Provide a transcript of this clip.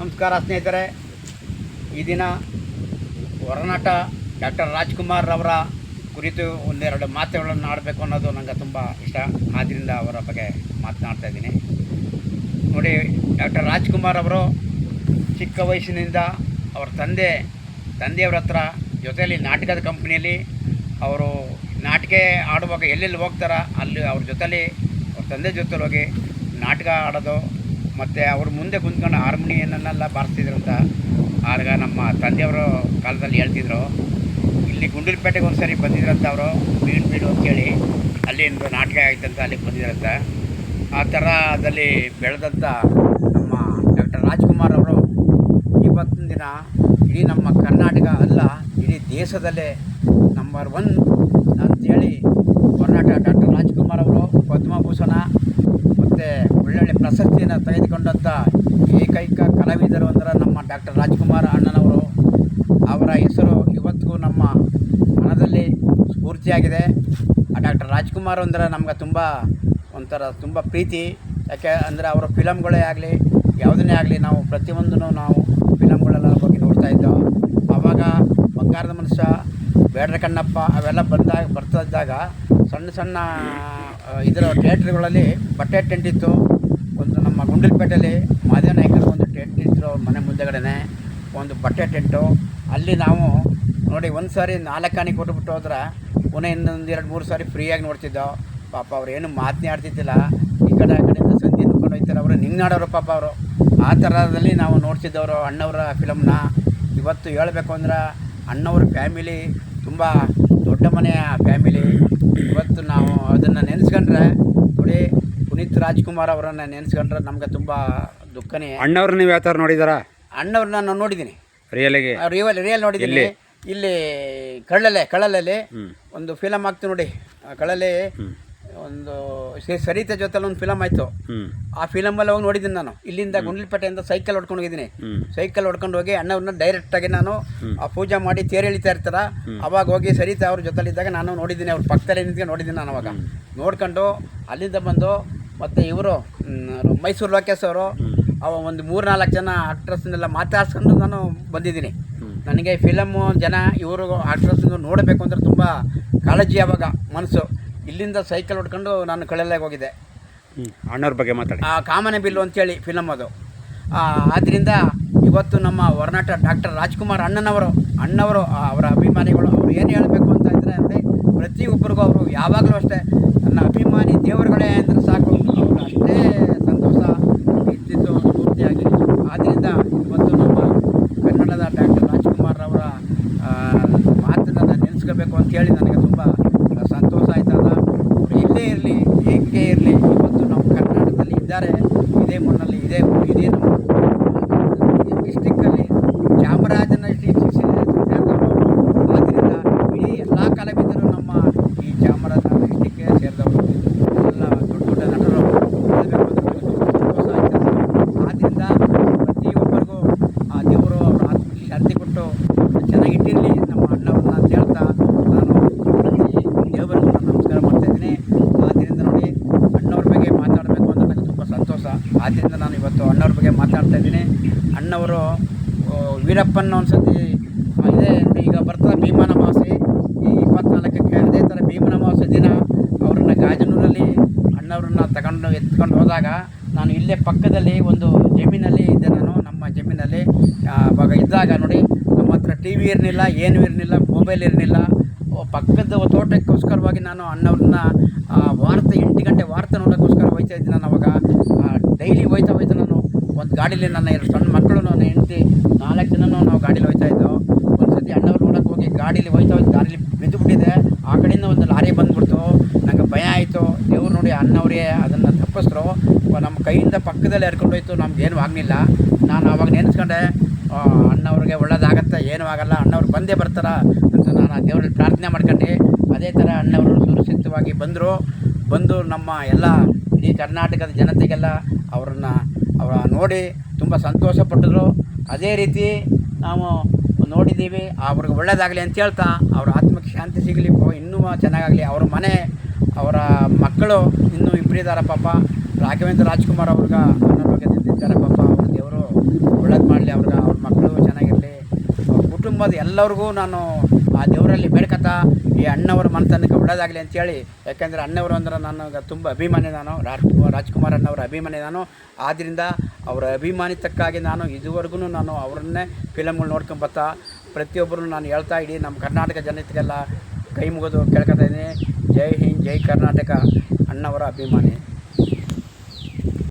ನಮಸ್ಕಾರ ಸ್ನೇಹಿತರೆ. ಈ ದಿನ ಹೊರನಾಟ ಡಾಕ್ಟರ್ ರಾಜ್ಕುಮಾರ್ ಅವರ ಕುರಿತು ಒಂದೆರಡು ಮಾತುಗಳನ್ನು ಆಡಬೇಕು ಅನ್ನೋದು ನನಗೆ ತುಂಬ ಇಷ್ಟ. ಆದ್ದರಿಂದ ಅವರ ಬಗ್ಗೆ ಮಾತನಾಡ್ತಾ ಇದ್ದೀನಿ. ನೋಡಿ, ಡಾಕ್ಟರ್ ರಾಜ್ಕುಮಾರ್ ಅವರು ಚಿಕ್ಕ ವಯಸ್ಸಿನಿಂದ ಅವ್ರ ತಂದೆ, ತಂದೆಯವ್ರ ಹತ್ರ ಜೊತೆಯಲ್ಲಿ ನಾಟಕದ ಕಂಪ್ನಿಯಲ್ಲಿ ಅವರು ನಾಟಕ ಆಡುವಾಗ ಎಲ್ಲೆಲ್ಲಿ ಹೋಗ್ತಾರ, ಅಲ್ಲಿ ಅವ್ರ ಜೊತೆಲಿ, ಅವ್ರ ತಂದೆ ಜೊತೆಲಿ ಹೋಗಿ ನಾಟಕ ಆಡೋದು ಮತ್ತು ಅವರು ಮುಂದೆ ಕುಂತ್ಕೊಂಡು ಹಾರ್ಮೋನಿಯನ್ನೆಲ್ಲ ಅಂತ ಆಗ ನಮ್ಮ ತಂದೆಯವರು ಕಾಲದಲ್ಲಿ ಹೇಳ್ತಿದ್ರು. ಇಲ್ಲಿ ಗುಂಡೂರುಪೇಟೆಗೆ ಒಂದು ಸರಿ ಬಂದಿದ್ರಂತ ಅವರು, ಬೀಡು ಬೀಡು ಅಂತೇಳಿ ಅಲ್ಲಿ ಒಂದು ನಾಟಕ ಆಯ್ತಂತ ಅಲ್ಲಿಗೆ ಬಂದಿದ್ರಂತ. ಆ ಥರದಲ್ಲಿ ಬೆಳೆದಂಥ ನಮ್ಮ ಡಾಕ್ಟರ್ ರಾಜ್ಕುಮಾರ್ ಅವರು ಇವತ್ತಿನ ದಿನ ಇಡೀ ನಮ್ಮ ಕರ್ನಾಟಕ ಅಲ್ಲ, ಇಡೀ ದೇಶದಲ್ಲೇ ನಂಬರ್ ಒನ್ ಅಂತೇಳಿ ಕರ್ನಾಟಕ ಡಾಕ್ಟರ್ ರಾಜ್ಕುಮಾರ್ ಅವರು ಪದ್ಮಭೂಷಣ ಮತ್ತು ಒಳ್ಳೊಳ್ಳೆ ಪ್ರಶಸ್ತಿಯನ್ನು ತೆಗೆದುಕೊಂಡಂಥ ಏಕೈಕ ಕಲಾವಿದರು ಅಂದ್ರೆ ನಮ್ಮ ಡಾಕ್ಟರ್ ರಾಜ್ಕುಮಾರ್ ಅಣ್ಣನವರು. ಅವರ ಹೆಸರು ಇವತ್ತಿಗೂ ನಮ್ಮ ಮನದಲ್ಲಿ ಸ್ಫೂರ್ತಿಯಾಗಿದೆ. ಆ ಡಾಕ್ಟರ್ ರಾಜ್ಕುಮಾರ್ ಅಂದರೆ ನಮ್ಗೆ ತುಂಬ ಒಂಥರ ತುಂಬ ಪ್ರೀತಿ. ಯಾಕೆ ಅಂದರೆ ಅವರ ಫಿಲಮ್ಗಳೇ ಆಗಲಿ, ಯಾವುದನ್ನೇ ಆಗಲಿ ನಾವು ಪ್ರತಿಯೊಂದನ್ನು ನಾವು ಫಿಲಮ್ಗಳೆಲ್ಲ ಹೋಗಿ ನೋಡ್ತಾ ಇದ್ದೋ. ಆವಾಗ ಬಂಗಾರದ ಮನುಷ್ಯ, ಬೇಡ್ರ ಕಣ್ಣಪ್ಪ ಅವೆಲ್ಲ ಬಂದಾಗ ಬರ್ತಾ ಇದ್ದಾಗ ಸಣ್ಣ ಸಣ್ಣ ಇದರ ಥಿಯೇಟ್ರ್ಗಳಲ್ಲಿ ಬಟ್ಟೆ ಟೆಂಟ್ ಇತ್ತು. ನಮ್ಮ ಗುಂಡಲ್ಪೇಟೆಯಲ್ಲಿ ಮಾದೇವ ನಾಯಕರ ಒಂದು ಟೆಂಟ್ ಇದ್ದರು ಅವ್ರ ಮನೆ ಮುಂದೆಗಡೆನೆ, ಒಂದು ಬಟ್ಟೆ ಟೆಂಟು. ಅಲ್ಲಿ ನಾವು ನೋಡಿ, ಒಂದು ಸಾರಿ ನಾಲ್ಕು ಆನೆ ಕೊಟ್ಬಿಟ್ಟು ಹೋದ್ರೆ ಪುನಃ ಇನ್ನೊಂದು ಎರಡು ಮೂರು ಸಾರಿ ಫ್ರೀಯಾಗಿ ನೋಡ್ತಿದ್ದೋ. ಪಾಪ ಅವ್ರು ಏನು ಮಾತನೇ ಈ ಕಡೆ, ಆ ಕಡೆಯಿಂದ ಸಂಧಿ ನೋಡ್ಕೊಂಡು ಹೋಗ್ತಾರೆ ಅವರು. ನಿಂಗಾಡೋರು ಪಾಪ ಅವರು. ಆ ಥರದಲ್ಲಿ ನಾವು ನೋಡ್ತಿದ್ದವರು ಅಣ್ಣವರ ಫಿಲಮ್ನ. ಇವತ್ತು ಹೇಳಬೇಕು ಅಂದ್ರೆ ಅಣ್ಣವ್ರ ಫ್ಯಾಮಿಲಿ, ತುಂಬ ದೊಡ್ಡ ಮನೆಯ ಫ್ಯಾಮಿಲಿ ಇವತ್ತು ನಾವು ಅದನ್ನು ನೆನೆಸ್ಕೊಂಡ್ರೆ ನೋಡಿ ಪುನೀತ್ ರಾಜ್ಕುಮಾರ್ ಅವರನ್ನು ನೆನೆಸ್ಕೊಂಡ್ರೆ ನಮ್ಗೆ ತುಂಬ ದುಃಖನೇ. ಅಣ್ಣವ್ರು ನೀವು ಯಾವ ಥರ ನೋಡಿದಾರಾ? ಅಣ್ಣವ್ರನ್ನ ನಾನು ನೋಡಿದ್ದೀನಿ. ರಿಯಲಿಗೆ ರಿಯಲ್ ರಿಯಲ್ ನೋಡಿದ್ದೀನಿ. ಇಲ್ಲಿ ಕಳ್ಳಲೆ ಕಳ್ಳಲಲ್ಲಿ ಒಂದು ಫಿಲಮ್ ಆಗ್ತು ನೋಡಿ. ಆ ಕಳ್ಳಲ್ಲಿ ಒಂದು ಶ್ರೀ ಸರಿತ ಜೊತೆಲಿ ಒಂದು ಫಿಲಮ್ ಆಯಿತು. ಆ ಫಿಲಮಲ್ಲಿ ಹೋಗಿ ನೋಡಿದ್ದೀನಿ ನಾನು. ಇಲ್ಲಿಂದ ಗುಂಡ್ಲಪೇಟೆಯಿಂದ ಸೈಕಲ್ ಹೊಡ್ಕೊಂಡು ಹೋಗಿದ್ದೀನಿ. ಸೈಕಲ್ ಹೊಡ್ಕೊಂಡು ಹೋಗಿ ಅಣ್ಣವ್ರನ್ನ ಡೈರೆಕ್ಟಾಗಿ ನಾನು ಆ ಪೂಜೆ ಮಾಡಿ ತೇರು ಎಳಿತಾ ಇರ್ತಾರ. ಅವಾಗ ಹೋಗಿ ಸರಿತಾ ಅವ್ರ ಜೊತೆಲಿದ್ದಾಗ ನಾನು ನೋಡಿದ್ದೀನಿ. ಅವ್ರ ಪಕ್ಕದಲ್ಲಿ ನಿಂತ್ಕೊಂಡು ನೋಡಿದ್ದೀನಿ ನಾನು ಅವಾಗ. ನೋಡ್ಕೊಂಡು ಅಲ್ಲಿಂದ ಬಂದು ಮತ್ತು ಇವರು ಮೈಸೂರು ಲೋಕೇಶ್ ಅವರು ಅವ ಒಂದು ಮೂರು ನಾಲ್ಕು ಜನ ಆಕ್ಟ್ರಸ್ನೆಲ್ಲ ಮಾತಾಡ್ಸ್ಕೊಂಡು ನಾನು ಬಂದಿದ್ದೀನಿ. ನನಗೆ ಫಿಲಮ್ಮು ಜನ ಇವರು ಆಕ್ಟ್ರಸ್ ನೋಡಬೇಕು ಅಂದರೆ ತುಂಬ ಕಾಳಜಿ ಆವಾಗ ಮನಸ್ಸು. ಇಲ್ಲಿಂದ ಸೈಕಲ್ ಹೊಡ್ಕೊಂಡು ನಾನು ಕಳೆಲಾಗಿ ಹೋಗಿದ್ದೆ. ಅಣ್ಣವ್ರ ಬಗ್ಗೆ ಮಾತಾಡಿ. ಆ ಕಾಮನೆ ಬಿಲ್ಲು ಅಂತೇಳಿ ಫಿಲಮ್ ಅದು. ಆದ್ದರಿಂದ ಇವತ್ತು ನಮ್ಮ ಹೊರನಾಟ ಡಾಕ್ಟರ್ ರಾಜ್ಕುಮಾರ್ ಅಣ್ಣನವರು ಅಣ್ಣವರು ಅವರ ಅಭಿಮಾನಿಗಳು ಅವರು ಏನು ಹೇಳಬೇಕು ಅಂತ ಇದ್ದರೆ ಪ್ರತಿ ಪ್ರತಿಯೊಬ್ಬರಿಗೂ ಅವರು ಯಾವಾಗಲೂ ಅಷ್ಟೇ ನನ್ನ ಅಭಿಮಾನಿ ದೇವರುಗಳೇ ಅಂದರೆ ಸಾಕು ಅವರು ಅಷ್ಟೇ ಸಂತೋಷ ಇದ್ದಿದ್ದು ಪೂರ್ತಿಯಾಗಿ ಆದ್ದರಿಂದ ಇವತ್ತು ನಮ್ಮ ಕನ್ನಡದ ಡಾಕ್ಟರ್ ರಾಜ್ಕುಮಾರ್ ಅವರ ಆ, ಮಾತನ್ನು ನೆನೆಸ್ಕೋಬೇಕು ಅಂತೇಳಿ ನನಗೆ ತುಂಬ ಸಂತೋಷ ಆಯ್ತದ ಇಲ್ಲೇ ಇರಲಿ ಹೇಗೆ ಇರಲಿ? ಇವತ್ತು ನಮ್ಮ ಕರ್ನಾಟಕದಲ್ಲಿ ಇದ್ದಾರೆ. ಇದೇ ಮಣ್ಣಲ್ಲಿ, ಇದೇ ಇದೇ ನಮ್ಮ ಡಿಸ್ಟಿಕ್ಕಲ್ಲಿ ಚಾಮರಾಜನ ಆದ್ದರಿಂದ ಇಡೀ ಎಲ್ಲ ಕಲಾವಿದರು ನಮ್ಮ ಈ ಚಾಮರಾಜನಗರ ಡಿಸ್ಟಿಕ್ಗೆ ಸೇರಿದವರು ಎಲ್ಲ ದೊಡ್ಡ ದೊಡ್ಡ ನಟರು ಹೇಳ್ಬೇಕು ಅಂದ್ರೆ ಸಂತೋಷ ಆಯ್ತದೆ ಆದ್ದರಿಂದ ಪ್ರತಿಯೊಬ್ಬರಿಗೂ ಆ ದೇವರು ಅವರ ಆತ್ಮಕ್ಕೆ ಶಾಂತಿ ಕೊಟ್ಟು ಚೆನ್ನಾಗಿಟ್ಟಿರಲಿ ನಮ್ಮ ಅಣ್ಣವ್ರನ್ನ ಅಂತ ಹೇಳ್ತಾ ನಾನು ಪ್ರತಿ ದೇವರಿಗೂ ನಾನು ನಮಸ್ಕಾರ ಮಾಡ್ತಾ ಇದ್ದೀನಿ ಆದ್ದರಿಂದ ನೋಡಿ ಅಣ್ಣವ್ರ ಬಗ್ಗೆ ಮಾತಾಡಬೇಕು ಅಂತ ನನಗೆ ತುಂಬ ಸಂತೋಷ ಆದ್ದರಿಂದ ನಾನು ಇವತ್ತು ಅಣ್ಣವ್ರ ಬಗ್ಗೆ ಮಾತಾಡ್ತಾ ಇದ್ದೀನಿ ಅಣ್ಣವರು ವೀರಪ್ಪನ ಒಂದ್ಸತಿ ಸತಿ ಇದೆ ಈಗ ಬರ್ತದೆ ಭೀಮನ ಅಮಾವಾಸ್ಯೆ ಈ ಇಪ್ಪತ್ನಾಲ್ಕಕ್ಕೆ ಅದೇ ಥರ ಭೀಮನ ಅಮಾವಾಸ್ಯೆ ದಿನ ಅವರನ್ನು ಗಾಜನೂರಲ್ಲಿ ಅಣ್ಣವ್ರನ್ನ ತಗೊಂಡು ಎತ್ಕೊಂಡು ಹೋದಾಗ ನಾನು ಇಲ್ಲೇ ಪಕ್ಕದಲ್ಲಿ ಒಂದು ಜಮೀನಲ್ಲಿ ಇದ್ದೆ ನಾನು, ನಮ್ಮ ಜಮೀನಲ್ಲಿ. ಅವಾಗ ಇದ್ದಾಗ ನೋಡಿ, ನಮ್ಮ ಹತ್ರ ಟಿ ವಿ ಇರಲಿಲ್ಲ, ಏನೂ ಇರಲಿಲ್ಲ, ಮೊಬೈಲ್ ಇರಲಿಲ್ಲ. ಪಕ್ಕದ ತೋಟಕ್ಕೋಸ್ಕರವಾಗಿ ನಾನು ಅಣ್ಣವ್ರನ್ನ ವಾರ್ತೆ ಎಂಟು ಗಂಟೆ ವಾರ್ತೆ ನೋಡೋಕ್ಕೋಸ್ಕರ ಹೋಯ್ತಾ ಇದ್ದೆ ನಾನು ಅವಾಗ. ಡೈಲಿ ಹೋಯ್ತಾ ಹೋಯ್ತಾ ಒಂದು ಗಾಡೀಲಿ ನನ್ನ ಎರಡು ಸಣ್ಣ ಮಕ್ಕಳು, ನನ್ನ ಹೆಂಡತಿ, ನಾಲ್ಕು ಜನ ನಾವು ಗಾಡೀಲಿ ಹೋಯ್ತಾ ಇದ್ದೋ ಒಂದು ಸತಿ ಅಣ್ಣವ್ರು ನೋಡೋಕೆ ಹೋಗಿ ಗಾಡೀಲಿ ಹೋಯ್ತಾ ಹೋಯ್ತು ಗಾಡೀಲಿ ಬಿದ್ದುಬಿಟ್ಟಿದೆ. ಆ ಕಡೆಯಿಂದ ಒಂದು ಲಾರಿ ಬಂದುಬಿಡ್ತು. ನಂಗೆ ಭಯ ಆಯಿತು. ದೇವ್ರು ನೋಡಿ ಅಣ್ಣವ್ರಿಗೆ ಅದನ್ನು ತಪ್ಪಿಸ್ರು. ನಮ್ಮ ಕೈಯಿಂದ ಪಕ್ಕದಲ್ಲಿ ಹರ್ಕೊಂಡು ಹೋಯ್ತು. ನಮ್ಗೇನು ಆಗಲಿಲ್ಲ. ನಾನು ಅವಾಗ ನೆನೆಸ್ಕೊಂಡೆ ಅಣ್ಣವ್ರಿಗೆ ಒಳ್ಳೇದಾಗತ್ತೆ, ಏನೂ ಆಗಲ್ಲ, ಅಣ್ಣವ್ರು ಬಂದೇ ಬರ್ತಾರ ಅಂತ ನಾನು ಆ ದೇವರಲ್ಲಿ ಪ್ರಾರ್ಥನೆ ಮಾಡ್ಕೊಂಡು. ಅದೇ ಥರ ಅಣ್ಣವರು ಸುರಕ್ಷಿತವಾಗಿ ಬಂದರು. ಬಂದು ನಮ್ಮ ಎಲ್ಲ ಇಡೀ ಕರ್ನಾಟಕದ ಜನತೆಗೆಲ್ಲ ಅವ್ರನ್ನ ಅವರ ನೋಡಿ ತುಂಬ ಸಂತೋಷಪಟ್ಟಿದ್ರು ಅದೇ ರೀತಿ ನಾವು ನೋಡಿದ್ದೀವಿ ಅವ್ರಿಗೆ ಒಳ್ಳೆಯದಾಗಲಿ ಅಂತ ಹೇಳ್ತಾ ಅವ್ರ ಆತ್ಮಕ್ಕೆ ಶಾಂತಿ ಸಿಗಲಿ ಇನ್ನೂ ಚೆನ್ನಾಗಾಗಲಿ. ಅವ್ರ ಮನೆ, ಅವರ ಮಕ್ಕಳು ಇನ್ನೂ ಇಬ್ಬರಿದ್ದಾರೆ ಪಾಪ. ರಾಘವೇಂದ್ರ ರಾಜ್ಕುಮಾರ್ ಅವ್ರಿಗೆ ಅನಾರೋಗ್ಯದಿಂದಿದ್ದಾರೆ ಪಾಪ. ಅವ್ರ ದೇವರು ಒಳ್ಳೇದು ಮಾಡಲಿ ಅವ್ರಿಗೆ, ಅವ್ರ ಮಕ್ಕಳು ಚೆನ್ನಾಗಿರಲಿ. ಕುಟುಂಬದ ಎಲ್ಲರಿಗೂ ನಾನು ಆ ದೇವರಲ್ಲಿ ಬೇಡ್ಕತ್ತ ಈ ಅಣ್ಣವರ ಮನತನಕ್ಕೆ ಒಳ್ಳೇದಾಗಲಿ ಅಂತೇಳಿ. ಯಾಕೆಂದರೆ ಅಣ್ಣವರು ಅಂದ್ರೆ ನನಗೆ ತುಂಬ ಅಭಿಮಾನಿ ನಾನು. ರಾಜ್ ರಾಜ್ಕುಮಾರ್ ಅಣ್ಣವರ ಅಭಿಮಾನಿ ನಾನು. ಆದ್ದರಿಂದ ಅವರ ಅಭಿಮಾನಿತಕ್ಕಾಗಿ ನಾನು ಇದುವರೆಗೂ ನಾನು ಅವರನ್ನೇ ಫಿಲಮ್ಗಳು ನೋಡ್ಕೊಂಬತ್ತಾ ಪ್ರತಿಯೊಬ್ಬರು ನಾನು ಹೇಳ್ತಾ ಇಡೀ ನಮ್ಮ ಕರ್ನಾಟಕ ಜನತೆಗೆಲ್ಲ ಕೈ ಮುಗಿದು ಕೇಳ್ಕೊತಾ ಇದ್ದೀನಿ. ಜೈ ಹಿಂದ್, ಜೈ ಕರ್ನಾಟಕ. ಅಣ್ಣವರ ಅಭಿಮಾನಿ.